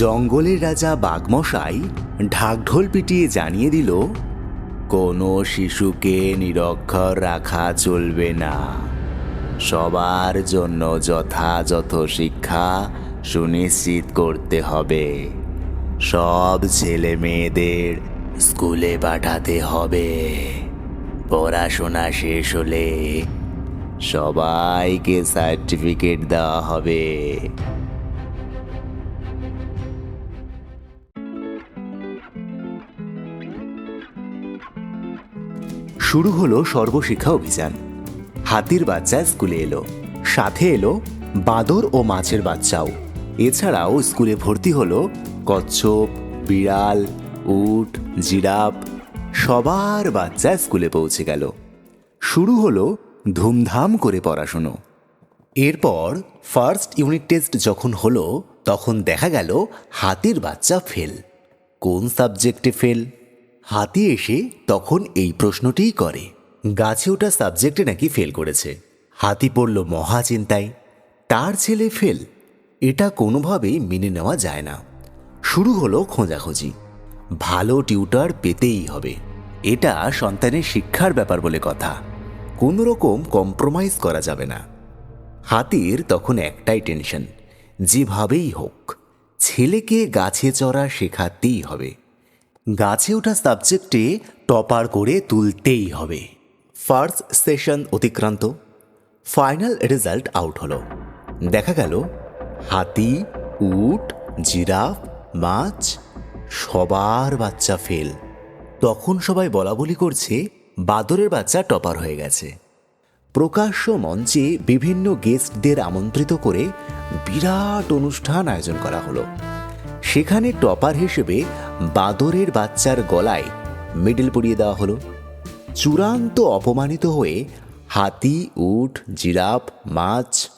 জঙ্গলের রাজা বাঘমশাই ঢাকঢোল পিটিয়ে জানিয়ে দিল, কোনো শিশুকে নিরক্ষর রাখা চলবে না। সবার জন্য যথাযথ শিক্ষা সুনিশ্চিত করতে হবে। সব ছেলে মেয়েদের স্কুলে পাঠাতে হবে। পড়াশোনা শেষ হলে সবাইকে সার্টিফিকেট দেওয়া হবে। শুরু হলো সর্বশিক্ষা অভিযান। হাতির বাচ্চা স্কুলে এলো, সাথে এলো বাদর ও মাছের বাচ্চাও। এছাড়াও স্কুলে ভর্তি হলো কচ্ছপ, বিড়াল, উট, জিরাফ, সবার বাচ্চা স্কুলে পৌঁছে গেল। শুরু হলো ধুমধাম করে পড়াশুনো। এরপর ফার্স্ট ইউনিট টেস্ট যখন হলো, তখন দেখা গেল হাতির বাচ্চা ফেল। কোন সাবজেক্টে ফেল? হাতি এসে তখন এই প্রশ্নটিই করে। গাছে ওঠা সাবজেক্টে নাকি ফেল করেছে। হাতি পড়ল মহা চিন্তায়, তার ছেলে ফেল এটা কোনোভাবেই মেনে নেওয়া যায় না। শুরু হলো খোঁজাখুঁজি। ভালো টিউটার পেতেই হবে। এটা সন্তানের শিক্ষার ব্যাপার বলে কথা। কোনো রকম কম্প্রোমাইজ করা যাবে না। হাতির তখন একটাই টেনশন যেভাবেই হোক, ছেলেকে গাছে চড়া শেখাতেই হবে। গাছে ওঠা সাবজেক্টে টপার করে তুলতেই হবে। ফার্স্ট সেশন অতিক্রান্ত। ফাইনাল রেজাল্ট আউট হলো। দেখা গেল, হাতি, উট, জিরাফ, মাছ, সবার বাচ্চা ফেল তখন সবাই বলা বলি করছে, বাদরের বাচ্চা টপার হয়ে গেছে। প্রকাশ্য মঞ্চে বিভিন্ন গেস্টদের আমন্ত্রিত করে বিরাট অনুষ্ঠান আয়োজন করা হলো। সেখানে টপার হিসেবে বাদরের বাচ্চার গলায় মেডেল পরিয়ে দেওয়া হলো। চূড়ান্ত অপমানিত হয়ে হাতি, উট, জিরাফ, মাছ,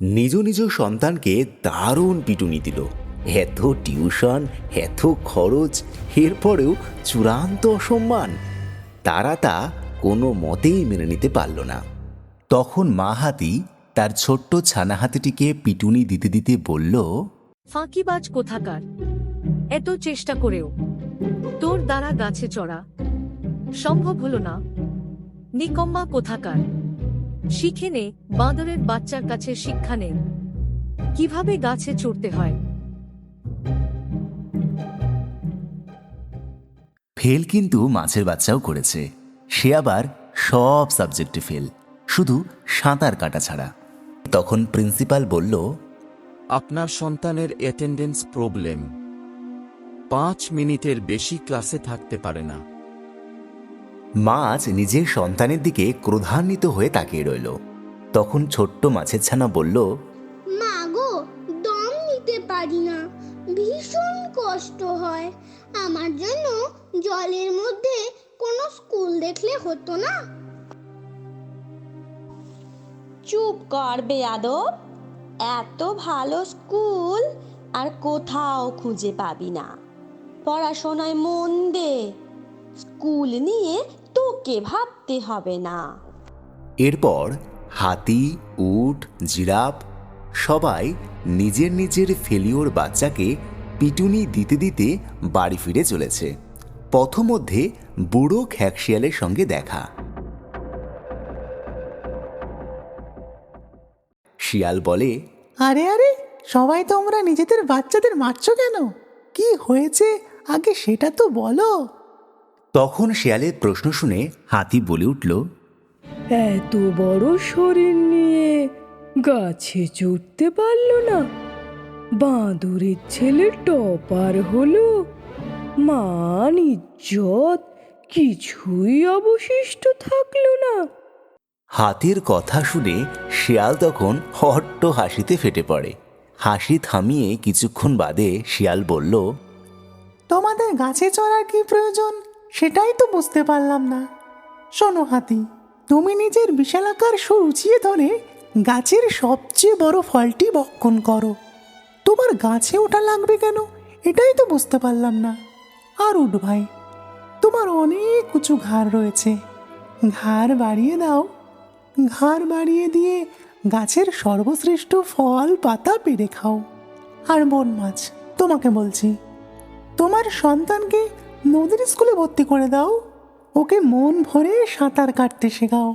নিজ নিজ সন্তানকে দারুণ পিটুনি দিল। এত টিউশন, এত খরচ, এরপরেও চূড়ান্ত অসম্মান। তারা তা কোনো মতেই মেনে নিতে পারল না। তখন মা হাতি তার ছোট্ট ছানা হাতিটিকে পিটুনি দিতে দিতে বলল, ফাঁকিবাজ কোথাকার? এত চেষ্টা করেও তোর দ্বারা গাছে চড়া সম্ভব হলো না। নিকম্মা কোথাকার? শিখে নে বাঁদরের বাচ্চার কাছে শিক্ষা নে। কীভাবে গাছে চড়তে হয়? ফেল কিন্তু মাছের বাচ্চাও করেছে। সে আবার সব সাবজেক্টে ফেল। শুধু সাঁতার কাটা ছাড়া। তখন প্রিন্সিপাল বলল আপনার সন্তানের অ্যাটেন্ডেন্স প্রবলেম। পাঁচ মিনিটের বেশি ক্লাসে থাকতে পারে না। মাছ নিজের সন্তানের দিকে ক্রোধান্বিত হয়ে তাকিয়ে রইল। তখন ছোট্ট মাছের ছানা বলল মা গো দম নিতে পারি না। ভীষণ কষ্ট হয়। আমার জন্য জলের মধ্যে কোনো স্কুল দেখলে হতো না? চুপ কর বেয়াদব। এত ভালো স্কুল আর কোথাও খুঁজে পাবি না। পড়াশোনায় মন দে। স্কুল নিয়ে তোকে ভাবতে হবে না। এরপর হাতি উট জিরাফ সবাই নিজের নিজের ফেলিওর বাচ্চাকে পিটুনি দিতে দিতে বাড়ি ফিরে চলেছে। পথমধ্যে বুড়ো খ্যাকশিয়ালের সঙ্গে দেখা। শিয়াল বলে আরে আরে সবাই তোমরা নিজেদের বাচ্চাদের মারছো কেন? কি হয়েছে? আগে সেটা তো বলো। তখন শিয়ালের প্রশ্ন শুনে হাতি বলে উঠল এত বড় শরীর নিয়ে গাছে চড়তে পারল না। বাঁদরের ছেলে টপার হলো। মান ইজ্জত কিছুই অবশিষ্ট থাকল না। হাতির কথা শুনে শিয়াল তখন হট্ট হাসিতে ফেটে পড়ে। হাসি থামিয়ে কিছুক্ষণ বাদে শিয়াল বলল, তোমাদের গাছে চড়ার কি প্রয়োজন? সেটাই তো বুঝতে পারলাম না। শোনো হাতি, তুমি নিজের বিশালাকার সুর উঁচিয়ে ধরে গাছের সবচেয়ে বড় ফলটি বক্ষণ করো। তোমার গাছে ওঠা লাগবে কেন? এটাই তো বুঝতে পারলাম না। আর উঠ ভাই, তোমার অনেক উঁচু ঘাড় রয়েছে। ঘাড় বাড়িয়ে দাও। ঘাড় বাড়িয়ে দিয়ে গাছের সর্বশ্রেষ্ঠ ফল, পাতা পেড়ে খাও। আর বন মাছ, তোমাকে বলছি, তোমার সন্তানকে নদীর স্কুলে ভর্তি করে দাও। ওকে মন ভরে সাঁতার কাটতে শেখাও।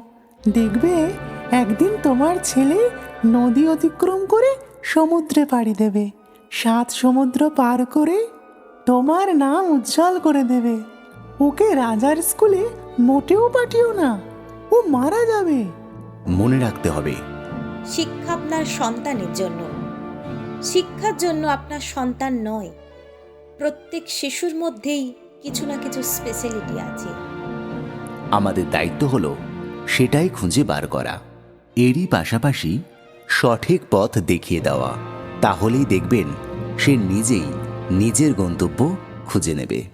দেখবে একদিন তোমার ছেলে নদী অতিক্রম করে সমুদ্রে পাড়ি দেবে। সাত সমুদ্র পার করে তোমার নাম উজ্জ্বল করে দেবে। ওকে রাজার স্কুলে মোটেও পাঠিও না, ও মারা যাবে। মনে রাখতে হবে শিক্ষা আপনার সন্তানের জন্য। শিক্ষার জন্য আপনার সন্তান নয়। প্রত্যেক শিশুর মধ্যেই কিছু না কিছু স্পেশালিটি আছে। আমাদের দায়িত্ব হলো সেটাই খুঁজে বার করা। এরই পাশাপাশি সঠিক পথ দেখিয়ে দেওয়া। তাহলেই দেখবেন সে নিজেই নিজের গন্তব্য খুঁজে নেবে।